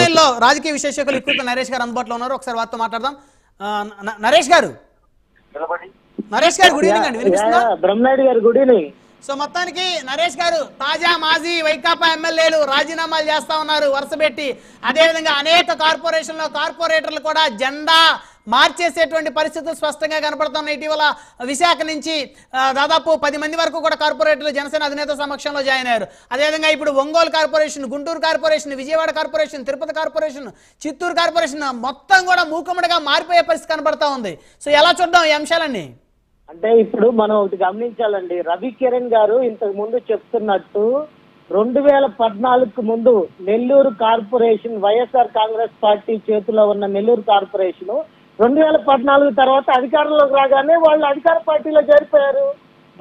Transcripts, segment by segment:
లైన్లో రాజకీయ విశేషకులు ఎక్కువ నరేష్ గారు అందుబాటులో ఉన్నారు. ఒకసారి వారితో మాట్లాడదాం. నరేష్ గారు. నరేష్ గారు గుడ్ ఈవినింగ్ అండి. వినిపిస్తుందా? బ్రహ్మనాయుడు గారు గుడ్ ఈవినింగ్ సో మొత్తానికి నరేష్ గారు తాజా మాజీ వైకాపా ఎమ్మెల్యేలు రాజీనామాలు చేస్తా ఉన్నారు వరుస పెట్టి. అదేవిధంగా అనేక కార్పొరేషన్లో కార్పొరేటర్లు కూడా జెండా మార్చేసేటువంటి పరిస్థితులు స్పష్టంగా కనపడుతున్నాయి. ఇటీవల విశాఖ నుంచి దాదాపు పది మంది వరకు కూడా కార్పొరేటర్లు జనసేన అధినేత సమక్షంలో జాయిన్ అయ్యారు. అదేవిధంగా ఇప్పుడు Ongole corporation Guntur corporation Vijayawada corporation Tirupati corporation Chittoor corporation మొత్తం కూడా మూకుమ్మడిగా మారిపోయే పరిస్థితి కనబడతా ఉంది. సో ఎలా చూద్దాం ఈ అంశాలన్నీ? అంటే ఇప్పుడు మనం ఒకటి గమనించాలండి. రవి కిరణ్ గారు ఇంతకు ముందు చెప్తున్నట్టు రెండు వేల పద్నాలుగుకు ముందు నెల్లూరు కార్పొరేషన్ వైఎస్ఆర్ కాంగ్రెస్ పార్టీ చేతిలో ఉన్న నెల్లూరు కార్పొరేషన్ రెండు వేల పద్నాలుగు తర్వాత అధికారంలోకి రాగానే వాళ్ళు అధికార పార్టీలో చేరిపోయారు.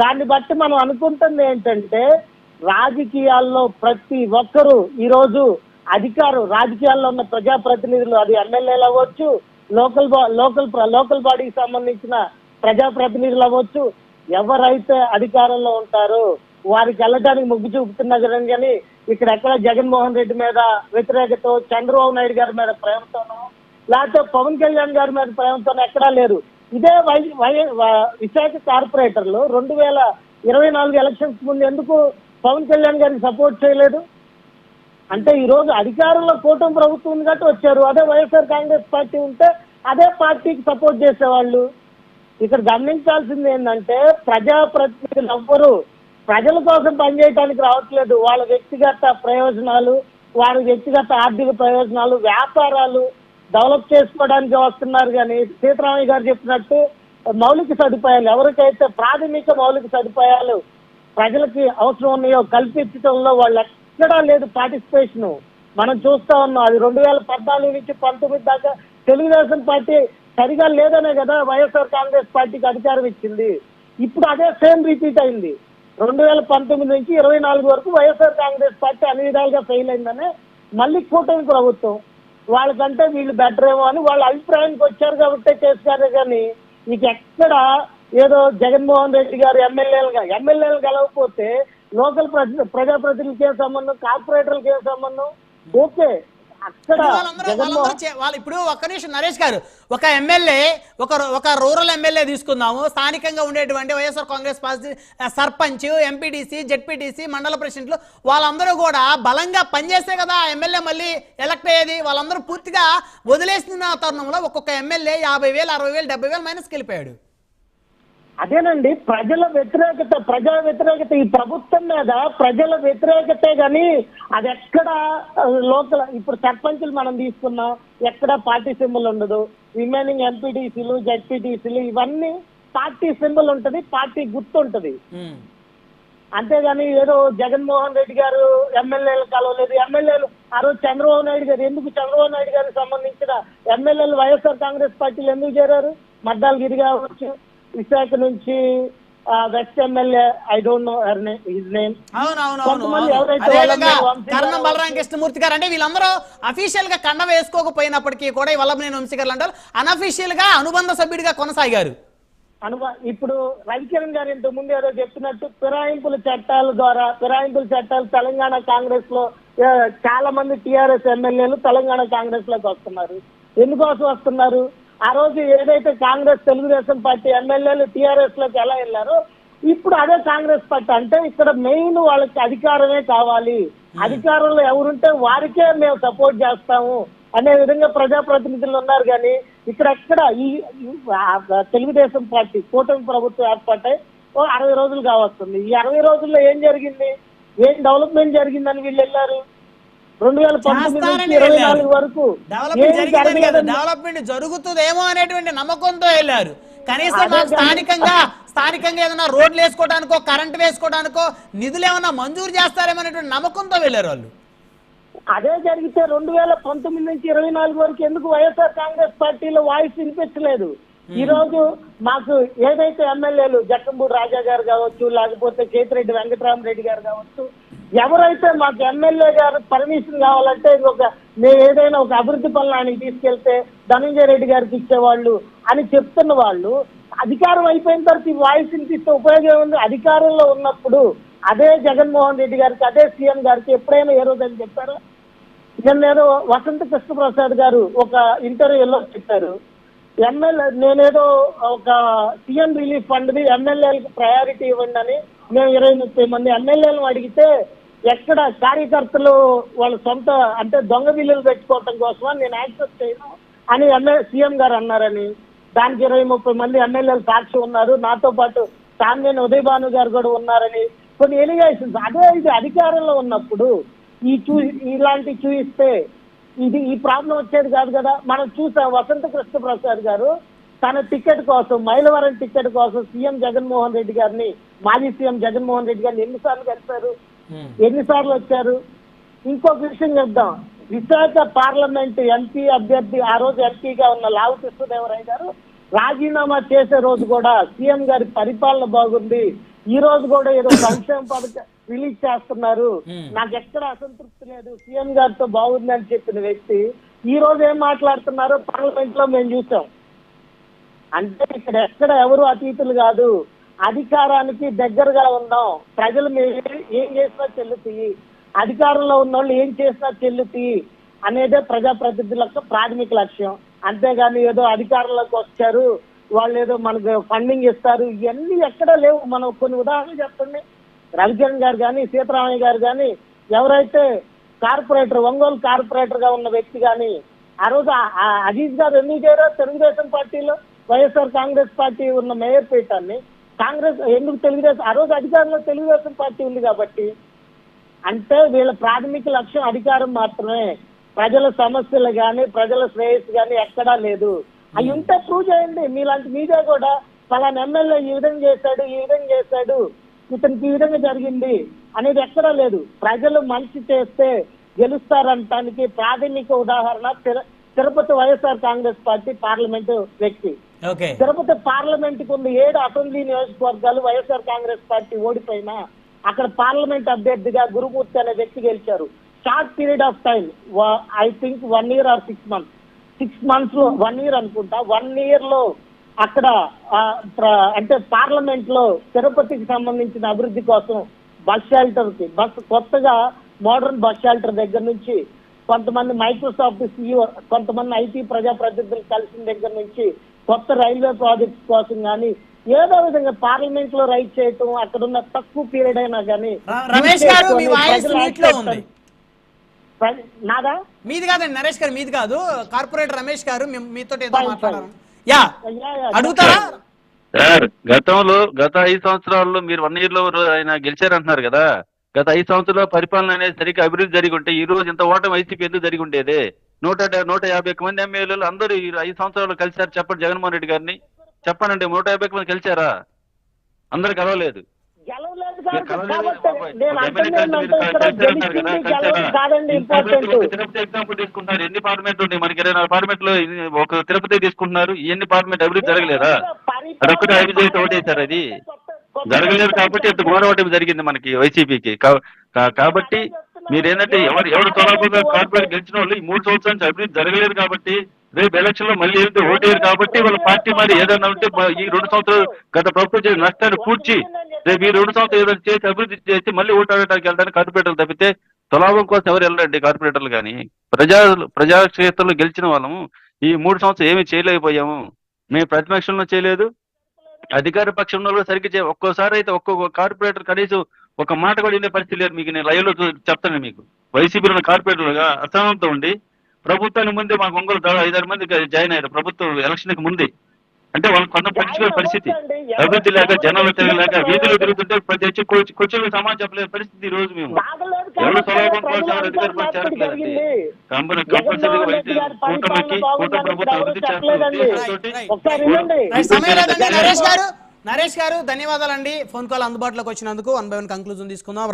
దాన్ని బట్టి మనం అనుకుంటుంది ఏంటంటే రాజకీయాల్లో ప్రతి ఒక్కరూ ఈరోజు అధికారం రాజకీయాల్లో ఉన్న ప్రజాప్రతినిధులు అది ఎమ్మెల్యేలు అవ్వచ్చు లోకల్ లోకల్ లోకల్ బాడీకి సంబంధించిన ప్రజాప్రతినిధులు అవ్వచ్చు. ఎవరైతే అధికారంలో ఉంటారో వారికి వెళ్ళడానికి మొగ్గు చూపుతున్నారు కానీ ఇక్కడ ఎక్కడ జగన్మోహన్ రెడ్డి మీద వ్యతిరేకత చంద్రబాబు నాయుడు గారి మీద ప్రేమతోనో లేకపోతే పవన్ కళ్యాణ్ గారి మీద ప్రేమతో ఎక్కడా లేరు. ఇదే వై వై విశాఖ కార్పొరేటర్లు రెండు వేల ఇరవై నాలుగు ఎలక్షన్స్ ముందు ఎందుకు పవన్ కళ్యాణ్ గారికి సపోర్ట్ చేయలేదు? అంటే ఈ రోజు అధికారంలో కూటమి ప్రభుత్వం ఉంది కాబట్టి వచ్చారు. అదే వైఎస్ఆర్ కాంగ్రెస్ పార్టీ ఉంటే అదే పార్టీకి సపోర్ట్ చేసేవాళ్ళు. ఇక్కడ గమనించాల్సింది ఏంటంటే ప్రజాప్రతినిధులు ఎవ్వరు ప్రజల కోసం పనిచేయడానికి రావట్లేదు. వాళ్ళ వ్యక్తిగత ప్రయోజనాలు వారి వ్యక్తిగత ఆర్థిక ప్రయోజనాలు వ్యాపారాలు డెవలప్ చేసుకోవడానికి వస్తున్నారు కానీ సీతారామయ్య గారు చెప్పినట్టు మౌలిక సదుపాయాలు ఎవరికైతే ప్రాథమిక మౌలిక సదుపాయాలు ప్రజలకి అవసరం ఉన్నాయో కల్పించడంలో వాళ్ళు ఎక్కడా లేదు పార్టిసిపేషన్ మనం చూస్తా ఉన్నాం అది రెండు వేల పద్నాలుగు నుంచి పంతొమ్మిది దాకా తెలుగుదేశం పార్టీ సరిగా లేదనే కదా వైఎస్ఆర్ కాంగ్రెస్ పార్టీకి అధికారం ఇచ్చింది. ఇప్పుడు అదే సేమ్ రిపీట్ అయింది. రెండు వేల పంతొమ్మిది నుంచి ఇరవై నాలుగు వరకు వైఎస్ఆర్ కాంగ్రెస్ పార్టీ అన్ని విధాలుగా ఫెయిల్ అయిందనే మళ్ళీ కూటమి ప్రభుత్వం వాళ్ళకంటే వీళ్ళు బెటర్ ఏమో అని వాళ్ళ అభిప్రాయానికి వచ్చారు కాబట్టి చేశారే కానీ నీకు ఎక్కడ ఏదో జగన్మోహన్ రెడ్డి గారు ఎమ్మెల్యేలుగా ఎమ్మెల్యేలు గెలవకపోతే లోకల్ ప్రజ ప్రజాప్రతినిధులకి ఏం సంబంధం కార్పొరేటర్లకి ఏం సంబంధం? ఓకే. వాళ్ళు ఇప్పుడు ఒక్క నిమిషం నరేష్ గారు ఒక ఎమ్మెల్యే ఒక ఒక రూరల్ ఎమ్మెల్యే తీసుకుందాము. స్థానికంగా ఉండేటువంటి YSR Congress party sarpanch MPTC ZPTC మండల ప్రెసిడెంట్లు వాళ్ళందరూ కూడా బలంగా పనిచేస్తే కదా ఎమ్మెల్యే మళ్ళీ ఎలక్ట్ అయ్యేది. వాళ్ళందరూ పూర్తిగా వదిలేసిన తరుణంలో ఒక్కొక్క ఎమ్మెల్యే యాభై వేలు అరవై వేలు డెబ్బై వేలు మైనస్కి వెళ్ళిపోయాడు. అదేనండి ప్రజల వ్యతిరేకత ప్రజా వ్యతిరేకత ఈ ప్రభుత్వం మీద ప్రజల వ్యతిరేకతే గాని అది ఎక్కడ లోకల్ ఇప్పుడు సర్పంచులు మనం తీసుకున్నాం ఎక్కడ పార్టీ సింబల్ ఉండదు. రిమైనింగ్ ఎంపీటీసీలు జెడ్పీటీసీలు ఇవన్నీ పార్టీ సింబల్ ఉంటది పార్టీ గుర్తు ఉంటది. అంతేగాని ఏదో జగన్మోహన్ రెడ్డి గారు ఎమ్మెల్యేలు కలవలేదు. ఎమ్మెల్యేలు ఆ రోజు చంద్రబాబు నాయుడు గారు ఎందుకు చంద్రబాబు నాయుడు గారికి సంబంధించిన ఎమ్మెల్యేలు వైఎస్ఆర్ కాంగ్రెస్ పార్టీలు ఎందుకు చేరారు? మద్దాలు గిరి కావచ్చు విశాఖ నుంచి west MLA I don't know his name కొంతమంది. ఎవరైతే కర్ణం బలరాం కృష్ణమూర్తి గారు అంటే వీళ్ళందరూ అఫీషియల్గా కండ వేసుకోకపోయినప్పటికీ కూడా ఈ వల్లభనేని వంశీ గారు అంటారు అనఫీషియల్గా అనుబంధ సభ్యుడిగా కొనసాగారు. అనుభవ ఇప్పుడు రవికిరణ్ గారు ఇంతకు ముందు ఏదో చెప్తున్నట్టు ఫిరాయింపుల చట్టాల ద్వారా ఫిరాయింపుల చట్టాలు తెలంగాణ కాంగ్రెస్లో చాలా మంది టిఆర్ఎస్ ఎమ్మెల్యేలు తెలంగాణ కాంగ్రెస్లోకి వస్తున్నారు. ఎందుకోసం వస్తున్నారు? ఆ రోజు ఏదైతే కాంగ్రెస్ తెలుగుదేశం పార్టీ ఎమ్మెల్యేలు టిఆర్ఎస్లోకి ఎలా వెళ్ళారో ఇప్పుడు అదే కాంగ్రెస్ పార్టీ. అంటే ఇక్కడ మెయిన్ వాళ్ళకి అధికారమే కావాలి. అధికారంలో ఎవరుంటే వారికే మేము సపోర్ట్ చేస్తాము అనే విధంగా ప్రజాప్రతినిధులు ఉన్నారు. కానీ ఇక్కడ ఎక్కడ ఈ తెలుగుదేశం పార్టీ కూటమి ప్రభుత్వం ఏర్పాటై ఓ అరవై రోజులు కావస్తుంది. ఈ అరవై రోజుల్లో ఏం జరిగింది? ఏం డెవలప్మెంట్ జరిగిందని వీళ్ళు వెళ్ళారు? రెండు వేల పంతొమ్మిది వరకు డెవలప్మెంట్ జరుగుతుందేమో అనేటువంటి నమ్మకంతో వెళ్ళారు. కనీసం మాకు స్థానికంగా స్థానికంగా ఏదైనా రోడ్లు వేసుకోవడానికో కరెంట్ వేసుకోవడానికో నిధులు ఏమైనా మంజూరు చేస్తారేమో అనేటువంటి నమ్మకంతో వెళ్ళారు వాళ్ళు. అదే జరిగితే రెండు వేల పంతొమ్మిది నుంచి ఇరవై నాలుగు వరకు ఎందుకు వైఎస్ఆర్ కాంగ్రెస్ పార్టీలో వాయిస్ వినిపించలేదు? ఈ రోజు మాకు ఏదైతే ఎమ్మెల్యేలు జక్కంబూడి రాజా గారు కావచ్చు లేకపోతే కేతిరెడ్డి వెంకటరామరెడ్డి గారు కావచ్చు ఎవరైతే మాకు ఎమ్మెల్యే గారు పర్మిషన్ కావాలంటే ఇంకొక మేము ఏదైనా ఒక అభివృద్ధి పనులు ఆయనకి తీసుకెళ్తే ధనంజయ రెడ్డి గారికి ఇచ్చేవాళ్ళు అని చెప్తున్న వాళ్ళు అధికారం అయిపోయిన తర్వాత ఈ వాయిస్ వినిపిస్తే ఉపయోగం ఏముంది? అధికారంలో ఉన్నప్పుడు అదే జగన్మోహన్ రెడ్డి గారికి అదే సీఎం గారికి ఎప్పుడైనా ఏ రోజు అని నేను ఏదో వసంత కృష్ణప్రసాద్ గారు ఒక ఇంటర్వ్యూలో చెప్పారు. ఎమ్మెల్యే నేనేదో ఒక సీఎం రిలీఫ్ ఫండ్ని ఎమ్మెల్యేలకు ప్రయారిటీ ఇవ్వండి అని మేము ఇరవై ముప్పై మంది ఎమ్మెల్యేలను అడిగితే ఎక్కడ కార్యకర్తలు వాళ్ళ సొంత అంటే దొంగ బిల్లులు పెట్టుకోవటం కోసం నేను యాక్సెస్ చేయను అని ఎమ్మెల్యే సీఎం గారు అన్నారని. దానికి ఇరవై ముప్పై మంది ఎమ్మెల్యేలు సాక్షి ఉన్నారు. నాతో పాటు సామ్యన్ ఉదయభాను గారు కూడా ఉన్నారని. కొన్ని ఎలిగేషన్స్. అదే ఇది అధికారంలో ఉన్నప్పుడు ఈ చూ ఇలాంటి చూయిస్తే ఇది ఈ ప్రాబ్లం వచ్చేది కాదు కదా. మనం చూసాం వసంత కృష్ణ ప్రసాద్ గారు తన టికెట్ కోసం మైలవరం టికెట్ కోసం సీఎం జగన్మోహన్ రెడ్డి గారిని మాజీ సీఎం జగన్మోహన్ రెడ్డి గారిని ఎన్నిసార్లు కలిపారు? ఎన్నిసార్లు వచ్చారు? ఇంకొక విషయం చెప్దాం. విశాఖ పార్లమెంట్ ఎంపీ అభ్యర్థి ఆ రోజు ఎంపీగా ఉన్న లావు కృష్ణదేవరాయ గారు రాజీనామా చేసే రోజు కూడా సీఎం గారి పరిపాలన బాగుంది. ఈ రోజు కూడా ఏదో సంక్షేమ పథకం రిలీజ్ చేస్తున్నారు. నాకు ఎక్కడ అసంతృప్తి లేదు. సీఎం గారితో బాగుంది అని చెప్పిన వ్యక్తి ఈ రోజు ఏం మాట్లాడుతున్నారో పార్లమెంట్లో మేము చూసాం. అంటే ఇక్కడ ఎక్కడ ఎవరు అతీతులు కాదు. అధికారానికి దగ్గరగా ఉందాం ప్రజలు మేము ఏం చేసినా చెల్లుతాయి అధికారంలో ఉన్న వాళ్ళు ఏం చేసినా చెల్లుతాయి అనేదే ప్రజాప్రతినిధుల యొక్క ప్రాథమిక లక్ష్యం. అంతేగాని ఏదో అధికారంలోకి వచ్చారు వాళ్ళు ఏదో మనకు ఫండింగ్ ఇస్తారు ఇవన్నీ ఎక్కడా లేవు. మనం కొన్ని ఉదాహరణలు చెప్పండి. రవిచరణ్ గారు కానీ సీతారామయ్య గారు కానీ ఎవరైతే కార్పొరేటర్ ఒంగోలు కార్పొరేటర్గా ఉన్న వ్యక్తి కానీ ఆ రోజు అజీజ్ గారు ఎన్ని చేయరో? తెలుగుదేశం పార్టీలో వైఎస్ఆర్ కాంగ్రెస్ పార్టీ ఉన్న మేయర్ పీఠాన్ని కాంగ్రెస్ ఎందుకు తెలుగుదేశం? ఆ రోజు అధికారంలో తెలుగుదేశం పార్టీ ఉంది కాబట్టి. అంటే వీళ్ళ ప్రాథమిక లక్ష్యం అధికారం మాత్రమే. ప్రజల సమస్యలు కానీ ప్రజల శ్రేయస్సు కానీ ఎక్కడా లేదు. అవి ఉంటే ప్రూవ్ చేయండి. మీలాంటి మీడియా కూడా పలానా ఎమ్మెల్యే ఈ విధంగా చేశాడు ఈ విధంగా చేశాడు ఇతనికి ఈ విధంగా జరిగింది అనేది ఎక్కడా లేదు. ప్రజలు మంచి చేస్తే గెలుస్తారంటానికి ప్రాథమిక ఉదాహరణ తిర- తిరుపతి వైఎస్ఆర్ కాంగ్రెస్ పార్టీ పార్లమెంటు వ్యక్తి. తిరుపతి పార్లమెంట్ కొన్ని ఏడు అసెంబ్లీ నియోజకవర్గాలు వైఎస్ఆర్ కాంగ్రెస్ పార్టీ ఓడిపోయినా అక్కడ పార్లమెంట్ అభ్యర్థిగా గురుమూర్తి అనే వ్యక్తి గెలిచారు. Short period of time I think one year or six months six మంత్స్లో వన్ ఇయర్ అనుకుంటా. వన్ ఇయర్లో అక్కడ అంటే పార్లమెంట్లో తిరుపతికి సంబంధించిన అభివృద్ధి కోసం బస్ షెల్టర్కి బస్ కొత్తగా మోడర్న్ బస్ షెల్టర్ దగ్గర నుంచి కొంతమంది మైక్రోసాఫ్ట్ సిఇఓ కొంతమంది ఐటీ ప్రజాప్రతినిధులు కలిసిన దగ్గర నుంచి కొత్త రైల్వే ప్రాజెక్ట్స్ కోసం కానీ ఏదో విధంగా పార్లమెంట్లో రైట్ చేయటం అక్కడ ఉన్న తక్కువ పీరియడ్ అయినా కానీ ర- రమేష్ గారు, మీ వాయిస్ mute లో ఉంది. నాదా? మీది కాదండి నరేష్ గారు మీది కాదు. కార్పొరేటర్ రమేష్ గారు మీ- మీతో ఏదో మాట్లాడారు యా, అడుగుతారా? సార్ గతంలో గత ఐదు సంవత్సరాల్లో మీరు వన్ ఇయర్లో ఆయన గెలిచారంటున్నారు కదా. గత ఐదు సంవత్సరాల పరిపాలన అనేది సరిగ్గా అభివృద్ధి జరిగి ఉంటే ఈ రోజు ఇంత ఓటమి వైసీపీ ఎందుకు జరిగి ఉండేది? నూట నూట యాభై మంది ఎమ్మెల్యేలు అందరూ ఈ ఐదు సంవత్సరాలు కలిశారు చెప్పండి జగన్మోహన్ రెడ్డి గారిని. చెప్పానండి నూట యాభై మంది కలిశారా? అందరు కలవలేదు. ఎగ్జాంపుల్ తీసుకుంటున్నారు. ఎన్ని పార్లమెంట్ ఉన్నాయి? మనకి ఇరవై నాలుగు పార్లమెంట్లో ఒక తిరుపతి తీసుకుంటున్నారు. ఎన్ని పార్లమెంట్ అభివృద్ధి జరగలేదా? అదొక్కటే అభివృద్ధి ఒకటే సార్ అది. జరగలేదు కాబట్టి ఇంత ఘోర ఓటమి జరిగింది మనకి వైసీపీకి. కాబట్టి మీరేంటంటే ఎవరు ఎవరు తొలగకుండా కార్పొరేట్ గెలిచిన వాళ్ళు ఈ మూడు సంవత్సరాలు అభివృద్ధి జరగలేదు కాబట్టి రేపు ఎలక్షన్లో మళ్ళీ ఏంటంటే ఓటేరు కాబట్టి వాళ్ళ పార్టీ మరి ఏదైనా ఉంటే ఈ రెండు సంవత్సరాలు గత ప్రభుత్వం చేసిన నష్టాన్ని పూడ్చి రేపు ఈ రెండు సంవత్సరాలు ఏదైనా చేసి అభివృద్ధి చేసి మళ్ళీ ఓటాడటానికి వెళ్ళడానికి కార్పొరేటర్లు తప్పితే తొలాభం కోసం ఎవరు వెళ్ళండి కార్పొరేటర్లు కానీ? ప్రజా ప్రజాక్షేత్రంలో గెలిచిన వాళ్ళము ఈ మూడు సంవత్సరాలు ఏమీ చేయలేకపోయాము. మేము ప్రతిపక్షంలో చేయలేదు. అధికార పక్షంలో కూడా సరిగ్గా చే ఒక్కోసారి అయితే ఒక్కొక్క కార్పొరేటర్ కనీసం ఒక మాట కూడా వినే పరిస్థితి లేదు మీకు. నేను లైవ్లో చూ- చెప్తాను మీకు. వైసీపీలో ఉన్న కార్పొరేటర్లుగా అసహనంతో ఉండి ప్రభుత్వానికి ముందే మాకు ఒంగోలు దాదాపు ఐదారు మంది జాయిన్ అయ్యారు. ప్రభుత్వం ఎలక్షన్కి ముందే. అంటే వాళ్ళు కొంత పట్టించుకునే పరిస్థితి. అభివృద్ధి లేక జనాలు తిరగలేక వీధులు తిరుగుతుంటే ప్రతి వచ్చి కూర్చు- కూర్చొని సమాజం చెప్పలేని పరిస్థితి ఈ రోజు మేము. ఎవరు కోసం అధికార పక్షం చేరట్లేదండి కంపెనీ కంపల్సరీగా కూటమికి కూటమి ప్రభుత్వం అభివృద్ధి నరేష్ గారు నరేష్ గారు ధన్యవాదాలండి. ఫోన్ కాల్ అందుబాటులోకి వచ్చినందుకు వన్ బై వన్ కంక్లూజన్ తీసుకుందాం.